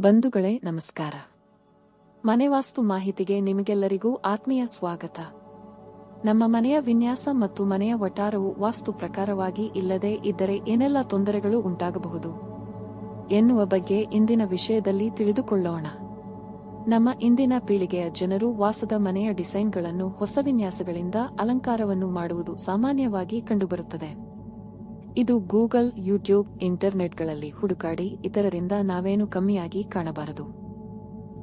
ಬಂಧುಗಳೇ, ನಮಸ್ಕಾರ. ಮನೆವಾಸ್ತು ಮಾಹಿತಿಗೆ ನಿಮಗೆಲ್ಲರಿಗೂ ಆತ್ಮೀಯ ಸ್ವಾಗತ. ನಮ್ಮ ಮನೆಯ ವಿನ್ಯಾಸ ಮತ್ತು ಮನೆಯ ವಟಾರವು ವಾಸ್ತು ಪ್ರಕಾರವಾಗಿ ಇಲ್ಲದೆ ಇದ್ದರೆ ಏನೆಲ್ಲ ತೊಂದರೆಗಳು ಉಂಟಾಗಬಹುದು? ಎನ್ನುವ ಬಗ್ಗೆ ಇಂದಿನ ವಿಷಯದಲ್ಲಿ ತಿಳಿದುಕೊಳ್ಳೋಣ. ನಮ್ಮ ಇಂದಿನ ಪೀಳಿಗೆಯ ಜನರು ವಾಸದ ಮನೆಯ ಡಿಸೈನ್ಗಳನ್ನು ಹೊಸ ವಿನ್ಯಾಸಗಳಿಂದ ಅಲಂಕಾರವನ್ನು ಮಾಡುವುದು ಸಾಮಾನ್ಯವಾಗಿ ಕಂಡುಬರುತ್ತದೆ. ಇದು ಗೂಗಲ್, ಯೂಟ್ಯೂಬ್, ಇಂಟರ್ನೆಟ್ಗಳಲ್ಲಿ ಹುಡುಕಾಡಿ, ಇತರರಿಂದ ನಾವೇನು ಕಮ್ಮಿಯಾಗಿ ಕಾಣಬಾರದು.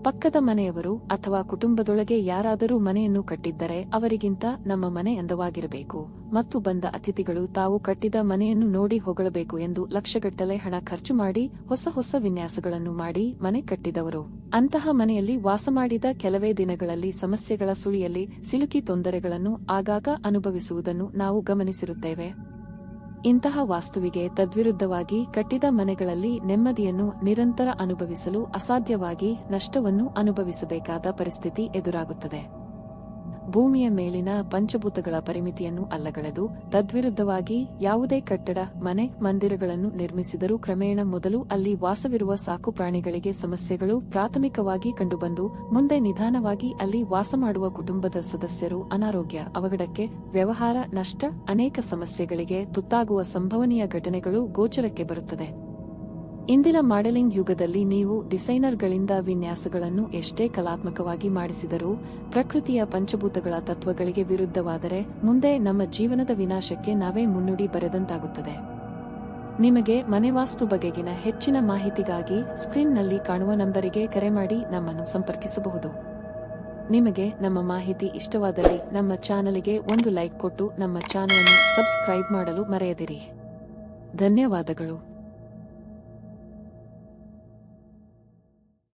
ಪಕ್ಕದ ಮನೆಯವರು ಅಥವಾ ಕುಟುಂಬದೊಳಗೆ ಯಾರಾದರೂ ಮನೆಯನ್ನು ಕಟ್ಟಿದ್ದರೆ ಅವರಿಗಿಂತ ನಮ್ಮ ಮನೆ ಅಂದವಾಗಿರಬೇಕು ಮತ್ತು ಬಂದ ಅತಿಥಿಗಳು ತಾವು ಕಟ್ಟಿದ ಮನೆಯನ್ನು ನೋಡಿ ಹೊಗಳಬೇಕು ಎಂದು ಲಕ್ಷಗಟ್ಟಲೆ ಹಣ ಖರ್ಚು ಮಾಡಿ, ಹೊಸ ಹೊಸ ವಿನ್ಯಾಸಗಳನ್ನು ಮಾಡಿ ಮನೆ ಕಟ್ಟಿದವರು. ಅಂತಹ ಮನೆಯಲ್ಲಿ ವಾಸ ಮಾಡಿದ ಕೆಲವೇ ದಿನಗಳಲ್ಲಿ ಸಮಸ್ಯೆಗಳ ಸುಳಿಯಲ್ಲಿ ಸಿಲುಕಿ ತೊಂದರೆಗಳನ್ನು ಆಗಾಗ ಅನುಭವಿಸುವುದನ್ನು ನಾವು ಗಮನಿಸಿರುತ್ತೇವೆ. ಇಂತಹ ವಾಸ್ತುವಿಗೆ ತದ್ವಿರುದ್ಧವಾಗಿ ಕಟ್ಟಿದ ಮನೆಗಳಲ್ಲಿ ನೆಮ್ಮದಿಯನ್ನು ನಿರಂತರ ಅನುಭವಿಸಲು ಅಸಾಧ್ಯವಾಗಿ ನಷ್ಟವನ್ನು ಅನುಭವಿಸಬೇಕಾದ ಪರಿಸ್ಥಿತಿ ಎದುರಾಗುತ್ತದೆ. ಭೂಮಿಯ ಮೇಲಿನ ಪಂಚಭೂತಗಳ ಪರಿಮಿತಿಯನ್ನು ಅಲ್ಲಗಳೆದು ತದ್ವಿರುದ್ಧವಾಗಿ ಯಾವುದೇ ಕಟ್ಟಡ, ಮನೆ, ಮಂದಿರಗಳನ್ನು ನಿರ್ಮಿಸಿದರೂ ಕ್ರಮೇಣ ಮೊದಲು ಅಲ್ಲಿ ವಾಸವಿರುವ ಸಾಕು ಪ್ರಾಣಿಗಳಿಗೆ ಸಮಸ್ಯೆಗಳು ಪ್ರಾಥಮಿಕವಾಗಿ ಕಂಡುಬಂದು ಮುಂದೆ ನಿಧಾನವಾಗಿ ಅಲ್ಲಿ ವಾಸ ಮಾಡುವ ಕುಟುಂಬದ ಸದಸ್ಯರು ಅನಾರೋಗ್ಯ, ಅವಘಡಕ್ಕೆ ವ್ಯವಹಾರ, ನಷ್ಟ, ಅನೇಕ ಸಮಸ್ಯೆಗಳಿಗೆ ತುತ್ತಾಗುವ ಸಂಭವನೀಯ ಘಟನೆಗಳು ಗೋಚರಕ್ಕೆ ಬರುತ್ತದೆ. ಇಂದಿನ ಮಾಡೆಲಿಂಗ್ ಯುಗದಲ್ಲಿ ನೀವು ಡಿಸೈನರ್ಗಳಿಂದ ವಿನ್ಯಾಸಗಳನ್ನು ಎಷ್ಟೇ ಕಲಾತ್ಮಕವಾಗಿ ಮಾಡಿಸಿದರೂ ಪ್ರಕೃತಿಯ ಪಂಚಭೂತಗಳ ತತ್ವಗಳಿಗೆ ವಿರುದ್ಧವಾದರೆ ಮುಂದೆ ನಮ್ಮ ಜೀವನದ ವಿನಾಶಕ್ಕೆ ನಾವೇ ಮುನ್ನುಡಿ ಬರೆದಂತಾಗುತ್ತದೆ. ನಿಮಗೆ ಮನೆವಾಸ್ತು ಬಗೆಗಿನ ಹೆಚ್ಚಿನ ಮಾಹಿತಿಗಾಗಿ ಸ್ಕ್ರೀನ್ನಲ್ಲಿ ಕಾಣುವ ನಂಬರಿಗೆ ಕರೆ ಮಾಡಿ ನಮ್ಮನ್ನು ಸಂಪರ್ಕಿಸಬಹುದು. ನಿಮಗೆ ನಮ್ಮ ಮಾಹಿತಿ ಇಷ್ಟವಾದಲ್ಲಿ ನಮ್ಮ ಚಾನಲ್ಗೆ ಒಂದು ಲೈಕ್ ಕೊಟ್ಟು ನಮ್ಮ ಚಾನಲ್ ಸಬ್ಸ್ಕ್ರೈಬ್ ಮಾಡಲು ಮರೆಯದಿರಿ. ಧನ್ಯವಾದಗಳು.